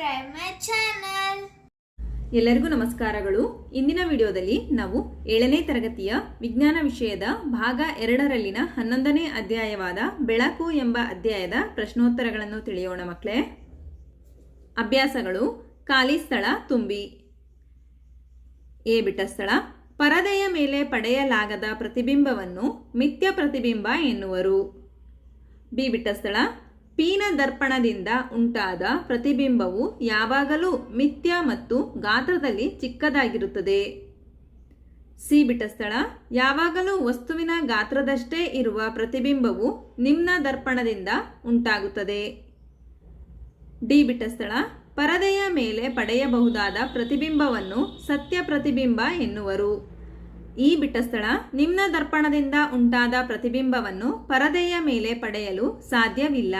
subscribe ಮೈ. ಎಲ್ಲರಿಗೂ ನಮಸ್ಕಾರಗಳು. ಇಂದಿನ ವಿಡಿಯೋದಲ್ಲಿ ನಾವು ಏಳನೇ ತರಗತಿಯ ವಿಜ್ಞಾನ ವಿಷಯದ ಭಾಗ ಎರಡರಲ್ಲಿನ ಹನ್ನೊಂದನೇ ಅಧ್ಯಾಯವಾದ ಬೆಳಕು ಎಂಬ ಅಧ್ಯಾಯದ ಪ್ರಶ್ನೋತ್ತರಗಳನ್ನು ತಿಳಿಯೋಣ ಮಕ್ಕಳೇ. ಅಭ್ಯಾಸಗಳು. ಖಾಲಿ ಸ್ಥಳ ತುಂಬಿ. ಎ ಬಿಟ್ಟ ಸ್ಥಳ. ಪರದೆಯ ಮೇಲೆ ಪಡೆಯಲಾಗದ ಪ್ರತಿಬಿಂಬವನ್ನು ಮಿಥ್ಯ ಪ್ರತಿಬಿಂಬ ಎನ್ನುವರು. ಬಿ ಬಿಟ್ಟ ಸ್ಥಳ. ಪೀನ ದರ್ಪಣದಿಂದ ಉಂಟಾದ ಪ್ರತಿಬಿಂಬವು ಯಾವಾಗಲೂ ಮಿಥ್ಯ ಮತ್ತು ಗಾತ್ರದಲ್ಲಿ ಚಿಕ್ಕದಾಗಿರುತ್ತದೆ. ಸಿ ಬಿಟ್ಟ ಸ್ಥಳ. ಯಾವಾಗಲೂ ವಸ್ತುವಿನ ಗಾತ್ರದಷ್ಟೇ ಇರುವ ಪ್ರತಿಬಿಂಬವು ನಿಮ್ನ ದರ್ಪಣದಿಂದ ಉಂಟಾಗುತ್ತದೆ. ಡಿ ಬಿಟ್ಟ ಸ್ಥಳ. ಪರದೆಯ ಮೇಲೆ ಪಡೆಯಬಹುದಾದ ಪ್ರತಿಬಿಂಬವನ್ನು ಸತ್ಯ ಪ್ರತಿಬಿಂಬ ಎನ್ನುವರು. ಈ ಬಿಟ್ಟ ಸ್ಥಳ. ನಿಮ್ನ ದರ್ಪಣದಿಂದ ಉಂಟಾದ ಪ್ರತಿಬಿಂಬವನ್ನು ಪರದೆಯ ಮೇಲೆ ಪಡೆಯಲು ಸಾಧ್ಯವಿಲ್ಲ.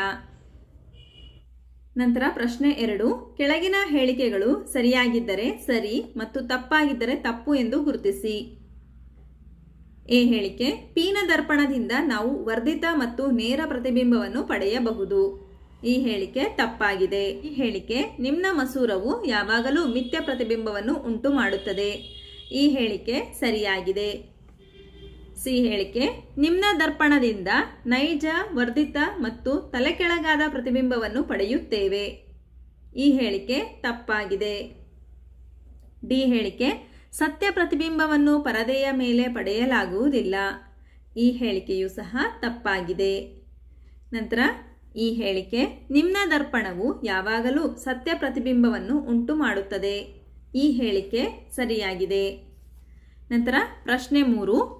ನಂತರ ಪ್ರಶ್ನೆ ಎರಡು. ಕೆಳಗಿನ ಹೇಳಿಕೆಗಳು ಸರಿಯಾಗಿದ್ದರೆ ಸರಿ ಮತ್ತು ತಪ್ಪಾಗಿದ್ದರೆ ತಪ್ಪು ಎಂದು ಗುರುತಿಸಿ. ಎ ಹೇಳಿಕೆ, ಪೀನ ದರ್ಪಣದಿಂದ ನಾವು ವರ್ಧಿತ ಮತ್ತು ನೇರ ಪ್ರತಿಬಿಂಬವನ್ನು ಪಡೆಯಬಹುದು. ಈ ಹೇಳಿಕೆ ತಪ್ಪಾಗಿದೆ. ಈ ಹೇಳಿಕೆ, ನಿಮ್ನ ಮಸೂರವು ಯಾವಾಗಲೂ ಮಿಥ್ಯ ಪ್ರತಿಬಿಂಬವನ್ನು ಉಂಟು ಮಾಡುತ್ತದೆ ಈ ಹೇಳಿಕೆ ಸರಿಯಾಗಿದೆ. ಸಿ ಹೇಳಿಕೆ, ನಿಮ್ನ ದರ್ಪಣದಿಂದ ನೈಜ, ವರ್ಧಿತ ಮತ್ತು ತಲೆಕೆಳಗಾದ ಪ್ರತಿಬಿಂಬವನ್ನು ಪಡೆಯುತ್ತೇವೆ. ಈ ಹೇಳಿಕೆ ತಪ್ಪಾಗಿದೆ. ಡಿ ಹೇಳಿಕೆ, ಸತ್ಯ ಪ್ರತಿಬಿಂಬವನ್ನು ಪರದೆಯ ಮೇಲೆ ಪಡೆಯಲಾಗುವುದಿಲ್ಲ. ಈ ಹೇಳಿಕೆಯು ಸಹ ತಪ್ಪಾಗಿದೆ. ನಂತರ, ಈ ಹೇಳಿಕೆ, ನಿಮ್ನ ದರ್ಪಣವು ಯಾವಾಗಲೂ ಸತ್ಯ ಪ್ರತಿಬಿಂಬವನ್ನು ಉಂಟು ಮಾಡುತ್ತದೆ ಈ ಹೇಳಿಕೆ ಸರಿಯಾಗಿದೆ. ನಂತರ, ಪ್ರಶ್ನೆ ಮೂರು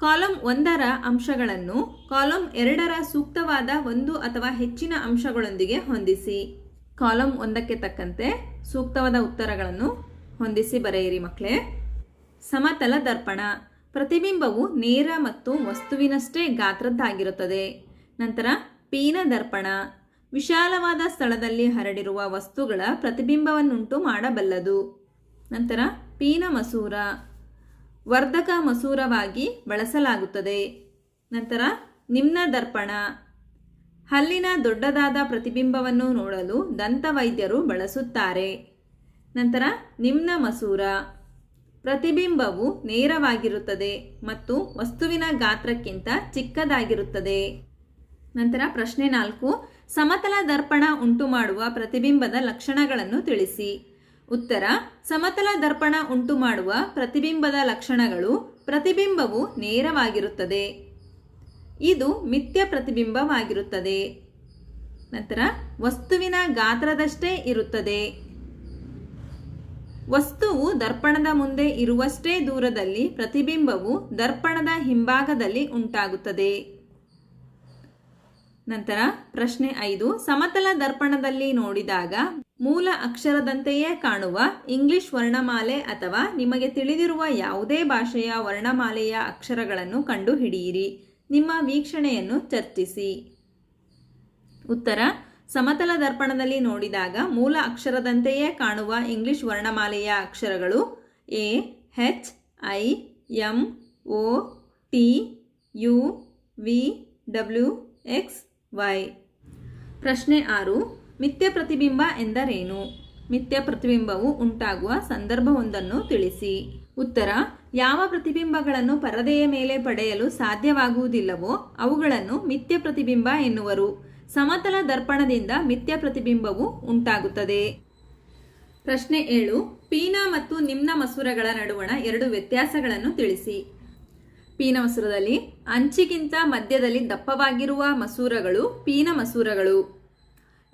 ಕಾಲಂ ಒಂದರ ಅಂಶಗಳನ್ನು ಕಾಲಂ ಎರಡರ ಸೂಕ್ತವಾದ ಒಂದು ಅಥವಾ ಹೆಚ್ಚಿನ ಅಂಶಗಳೊಂದಿಗೆ ಹೊಂದಿಸಿ. ಕಾಲಂ ಒಂದಕ್ಕೆ ತಕ್ಕಂತೆ ಸೂಕ್ತವಾದ ಉತ್ತರಗಳನ್ನು ಹೊಂದಿಸಿ ಬರೆಯಿರಿ ಮಕ್ಕಳೇ. ಸಮತಲ ದರ್ಪಣ. ಪ್ರತಿಬಿಂಬವು ನೇರ ಮತ್ತು ವಸ್ತುವಿನಷ್ಟೇ ಗಾತ್ರದ್ದಾಗಿರುತ್ತದೆ. ನಂತರ ಪೀನ ದರ್ಪಣ. ವಿಶಾಲವಾದ ಸ್ಥಳದಲ್ಲಿ ಹರಡಿರುವ ವಸ್ತುಗಳ ಪ್ರತಿಬಿಂಬವನ್ನುಂಟು ಮಾಡಬಲ್ಲದು. ನಂತರ ಪೀನ ಮಸೂರ ವರ್ಧಕ ಮಸೂರವಾಗಿ ಬಳಸಲಾಗುತ್ತದೆ. ನಂತರ ನಿಮ್ನ ದರ್ಪಣ. ಹಲ್ಲಿನ ದೊಡ್ಡದಾದ ಪ್ರತಿಬಿಂಬವನ್ನು ನೋಡಲು ದಂತವೈದ್ಯರು ಬಳಸುತ್ತಾರೆ. ನಂತರ ನಿಮ್ನ ಮಸೂರ. ಪ್ರತಿಬಿಂಬವು ನೇರವಾಗಿರುತ್ತದೆ ಮತ್ತು ವಸ್ತುವಿನ ಗಾತ್ರಕ್ಕಿಂತ ಚಿಕ್ಕದಾಗಿರುತ್ತದೆ. ನಂತರ ಪ್ರಶ್ನೆ ನಾಲ್ಕು. ಸಮತಲ ದರ್ಪಣ ಉಂಟು ಮಾಡುವ ಪ್ರತಿಬಿಂಬದ ಲಕ್ಷಣಗಳನ್ನು ತಿಳಿಸಿ. ಉತ್ತರ, ಸಮತಲ ದರ್ಪಣ ಉಂಟು ಮಾಡುವ ಪ್ರತಿಬಿಂಬದ ಲಕ್ಷಣಗಳು ಪ್ರತಿಬಿಂಬವು ನೇರವಾಗಿರುತ್ತದೆ. ಇದು ಮಿಥ್ಯ ಪ್ರತಿಬಿಂಬವಾಗಿರುತ್ತದೆ. ನಂತರ, ವಸ್ತುವಿನ ಗಾತ್ರದಷ್ಟೇ ಇರುತ್ತದೆ. ವಸ್ತುವು ದರ್ಪಣದ ಮುಂದೆ ಇರುವಷ್ಟೇ ದೂರದಲ್ಲಿ ಪ್ರತಿಬಿಂಬವು ದರ್ಪಣದ ಹಿಂಭಾಗದಲ್ಲಿ ಉಂಟಾಗುತ್ತದೆ. ನಂತರ, ಪ್ರಶ್ನೆ ಐದು, ಸಮತಲ ದರ್ಪಣದಲ್ಲಿ ನೋಡಿದಾಗ ಮೂಲ ಅಕ್ಷರದಂತೆಯೇ ಕಾಣುವ ಇಂಗ್ಲಿಷ್ ವರ್ಣಮಾಲೆ ಅಥವಾ ನಿಮಗೆ ತಿಳಿದಿರುವ ಯಾವುದೇ ಭಾಷೆಯ ವರ್ಣಮಾಲೆಯ ಅಕ್ಷರಗಳನ್ನು ಕಂಡುಹಿಡಿಯಿರಿ ನಿಮ್ಮ ವೀಕ್ಷಣೆಯನ್ನು ಚರ್ಚಿಸಿ. ಉತ್ತರ. ಸಮತಲ ದರ್ಪಣದಲ್ಲಿ ನೋಡಿದಾಗ ಮೂಲ ಅಕ್ಷರದಂತೆಯೇ ಕಾಣುವ ಇಂಗ್ಲಿಷ್ ವರ್ಣಮಾಲೆಯ ಅಕ್ಷರಗಳು A, H, I, M O T, U, V, W, X, Y. ಪ್ರಶ್ನೆ ಆರು. ಮಿಥ್ಯ ಪ್ರತಿಬಿಂಬ ಎಂದರೇನು? ಮಿಥ್ಯ ಪ್ರತಿಬಿಂಬವು ಉಂಟಾಗುವ ಸಂದರ್ಭವೊಂದನ್ನು ತಿಳಿಸಿ. ಉತ್ತರ, ಯಾವ ಪ್ರತಿಬಿಂಬಗಳನ್ನು ಪರದೆಯ ಮೇಲೆ ಪಡೆಯಲು ಸಾಧ್ಯವಾಗುವುದಿಲ್ಲವೋ ಅವುಗಳನ್ನು ಮಿಥ್ಯ ಪ್ರತಿಬಿಂಬ ಎನ್ನುವರು. ಸಮತಲ ದರ್ಪಣದಿಂದ ಮಿಥ್ಯ ಪ್ರತಿಬಿಂಬವು ಉಂಟಾಗುತ್ತದೆ. ಪ್ರಶ್ನೆ ಏಳು, ಪೀನ ಮತ್ತು ನಿಮ್ನ ಮಸೂರಗಳ ನಡುವಣ ಎರಡು ವ್ಯತ್ಯಾಸಗಳನ್ನು ತಿಳಿಸಿ. ಪೀನ ಮಸೂರದಲ್ಲಿ ಅಂಚಿಗಿಂತ ಮಧ್ಯದಲ್ಲಿ ದಪ್ಪವಾಗಿರುವ ಮಸೂರಗಳು ಪೀನ ಮಸೂರಗಳು.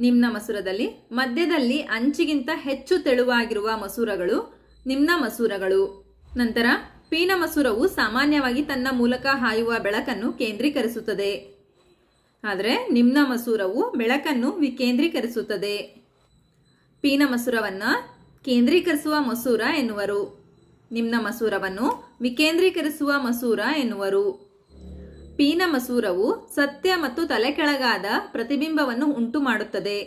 ನಿಮ್ನ ಮಸೂರದಲ್ಲಿ. ಮಧ್ಯದಲ್ಲಿ ಅಂಚಿಗಿಂತ ಹೆಚ್ಚು ತೆಳುವಾಗಿರುವ ಮಸೂರಗಳು ನಿಮ್ನ ಮಸೂರಗಳು. ನಂತರ ಪೀನ ಮಸೂರವು ಸಾಮಾನ್ಯವಾಗಿ ತನ್ನ ಮೂಲಕ ಹಾಯುವ ಬೆಳಕನ್ನು ಕೇಂದ್ರೀಕರಿಸುತ್ತದೆ. ಆದರೆ ನಿಮ್ನ ಮಸೂರವು ಬೆಳಕನ್ನು ವಿಕೇಂದ್ರೀಕರಿಸುತ್ತದೆ. ಪೀನ ಮಸೂರವನ್ನು ಕೇಂದ್ರೀಕರಿಸುವ ಮಸೂರ ಎನ್ನುವರು. ನಿಮ್ನ ಮಸೂರವನ್ನು ವಿಕೇಂದ್ರೀಕರಿಸುವ ಮಸೂರ ಎನ್ನುವರು. ಪೀನ ಮಸೂರವು ಸತ್ಯ ಮತ್ತು ತಲೆಕೆಳಗಾದ ಪ್ರತಿಬಿಂಬವನ್ನು ಉಂಟು ಮಾಡುತ್ತದೆ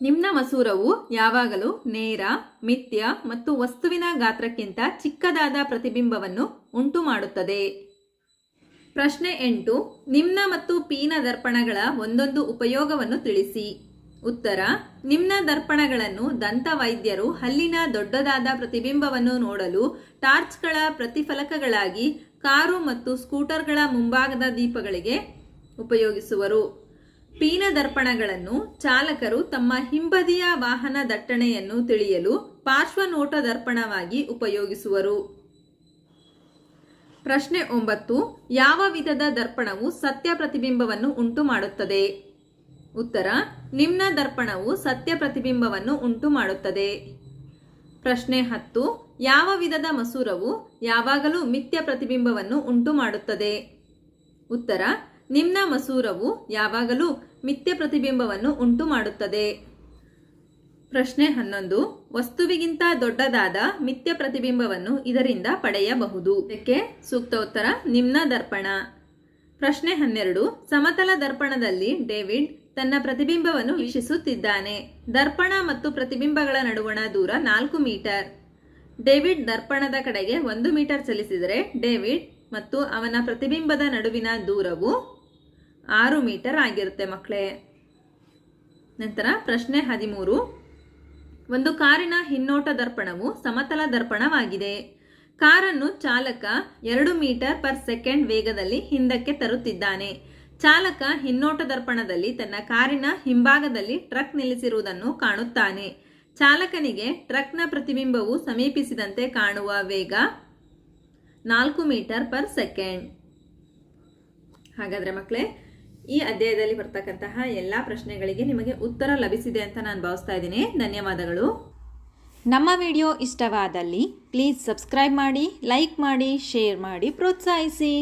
ನಿಮ್ನ ಮಸೂರವು ಯಾವಾಗಲೂ ನೇರ, ಮಿಥ್ಯ ಮತ್ತು ವಸ್ತುವಿನ ಗಾತ್ರಕ್ಕಿಂತ ಚಿಕ್ಕದಾದ ಪ್ರತಿಬಿಂಬವನ್ನು ಉಂಟು ಮಾಡುತ್ತದೆ ಪ್ರಶ್ನೆ ಎಂಟು, ನಿಮ್ನ ಮತ್ತು ಪೀನ ದರ್ಪಣಗಳ ಒಂದೊಂದು ಉಪಯೋಗವನ್ನು ತಿಳಿಸಿ. ಉತ್ತರ, ನಿಮ್ನ ದರ್ಪಣಗಳನ್ನು ದಂತವೈದ್ಯರು ಹಲ್ಲಿನ ದೊಡ್ಡದಾದ ಪ್ರತಿಬಿಂಬವನ್ನು ನೋಡಲು ಟಾರ್ಚ್ಗಳ ಪ್ರತಿಫಲಕಗಳಾಗಿ ಕಾರು ಮತ್ತು ಸ್ಕೂಟರ್ಗಳ ಮುಂಭಾಗದ ದೀಪಗಳಿಗೆ ಉಪಯೋಗಿಸುವರು. ಪೀನ ದರ್ಪಣಗಳನ್ನು ಚಾಲಕರು ತಮ್ಮ ಹಿಂಬದಿಯ ವಾಹನ ದಟ್ಟಣೆಯನ್ನು ತಿಳಿಯಲು ಪಾರ್ಶ್ವನೋಟ ದರ್ಪಣವಾಗಿ ಉಪಯೋಗಿಸುವರು. ಪ್ರಶ್ನೆ ಒಂಬತ್ತು, ಯಾವ ವಿಧದ ದರ್ಪಣವು ಸತ್ಯ ಪ್ರತಿಬಿಂಬವನ್ನು ಉಂಟು ಮಾಡುತ್ತದೆ ಉತ್ತರ, ನಿಮ್ನ ದರ್ಪಣವು ಸತ್ಯ ಪ್ರತಿಬಿಂಬವನ್ನು ಉಂಟು ಮಾಡುತ್ತದೆ ಪ್ರಶ್ನೆ ಹತ್ತು ಯಾವ ವಿಧದ ಮಸೂರವು ಯಾವಾಗಲೂ ಮಿಥ್ಯ ಪ್ರತಿಬಿಂಬವನ್ನು ಉಂಟು ಮಾಡುತ್ತದೆ ಉತ್ತರ, ನಿಮ್ನ ಮಸೂರವು ಯಾವಾಗಲೂ ಮಿಥ್ಯ ಪ್ರತಿಬಿಂಬವನ್ನು ಉಂಟು ಮಾಡುತ್ತದೆ ಪ್ರಶ್ನೆ ಹನ್ನೊಂದು, ವಸ್ತುವಿಗಿಂತ ದೊಡ್ಡದಾದ ಮಿಥ್ಯ ಪ್ರತಿಬಿಂಬವನ್ನು ಇದರಿಂದ ಪಡೆಯಬಹುದು. ಇದಕ್ಕೆ ಸೂಕ್ತ ಉತ್ತರ ನಿಮ್ನ ದರ್ಪಣ. ಪ್ರಶ್ನೆ ಹನ್ನೆರಡು, ಸಮತಲ ದರ್ಪಣದಲ್ಲಿ ಡೇವಿಡ್ ತನ್ನ ಪ್ರತಿಬಿಂಬವನ್ನು ವೀಕ್ಷಿಸುತ್ತಿದ್ದಾನೆ. ದರ್ಪಣ ಮತ್ತು ಪ್ರತಿಬಿಂಬಗಳ ನಡುವಣ ದೂರ ನಾಲ್ಕು ಮೀಟರ್. ಡೇವಿಡ್ ದರ್ಪಣದ ಕಡೆಗೆ ಒಂದು ಮೀಟರ್ ಚಲಿಸಿದರೆ ಡೇವಿಡ್ ಮತ್ತು ಅವನ ಪ್ರತಿಬಿಂಬದ ನಡುವಿನ ದೂರವು ಆರು ಮೀಟರ್ ಆಗಿರುತ್ತೆ ಮಕ್ಕಳೇ. ನಂತರ ಪ್ರಶ್ನೆ ಹದಿಮೂರು. ಒಂದು ಕಾರಿನ ಹಿನ್ನೋಟ ದರ್ಪಣವು ಸಮತಲ ದರ್ಪಣವಾಗಿದೆ. ಕಾರನ್ನು ಚಾಲಕ ಎರಡು ಮೀಟರ್ ಪರ್ ಸೆಕೆಂಡ್ ವೇಗದಲ್ಲಿ ಹಿಂದಕ್ಕೆ ತರುತ್ತಿದ್ದಾನೆ. ಚಾಲಕ ಹಿನ್ನೋಟ ದರ್ಪಣದಲ್ಲಿ ತನ್ನ ಕಾರಿನ ಹಿಂಭಾಗದಲ್ಲಿ ಟ್ರಕ್ ನಿಲ್ಲಿಸಿರುವುದನ್ನು ಕಾಣುತ್ತಾನೆ. ಚಾಲಕನಿಗೆ ಟ್ರಕ್ನ ಪ್ರತಿಬಿಂಬವು ಸಮೀಪಿಸಿದಂತೆ ಕಾಣುವ ವೇಗ ನಾಲ್ಕು ಮೀಟರ್ ಪರ್ ಸೆಕೆಂಡ್. ಹಾಗಾದರೆ ಮಕ್ಕಳೇ ಈ ಅಧ್ಯಾಯದಲ್ಲಿ ಬರ್ತಕ್ಕಂತಹ ಎಲ್ಲ ಪ್ರಶ್ನೆಗಳಿಗೆ ನಿಮಗೆ ಉತ್ತರ ಲಭಿಸಿದೆ ಅಂತ ನಾನು ಭಾವಿಸ್ತಾ ಇದ್ದೀನಿ. ಧನ್ಯವಾದಗಳು. ನಮ್ಮ ವಿಡಿಯೋ ಇಷ್ಟವಾದಲ್ಲಿ ಪ್ಲೀಸ್ ಸಬ್ಸ್ಕ್ರೈಬ್ ಮಾಡಿ, ಲೈಕ್ ಮಾಡಿ, ಶೇರ್ ಮಾಡಿ, ಪ್ರೋತ್ಸಾಹಿಸಿ.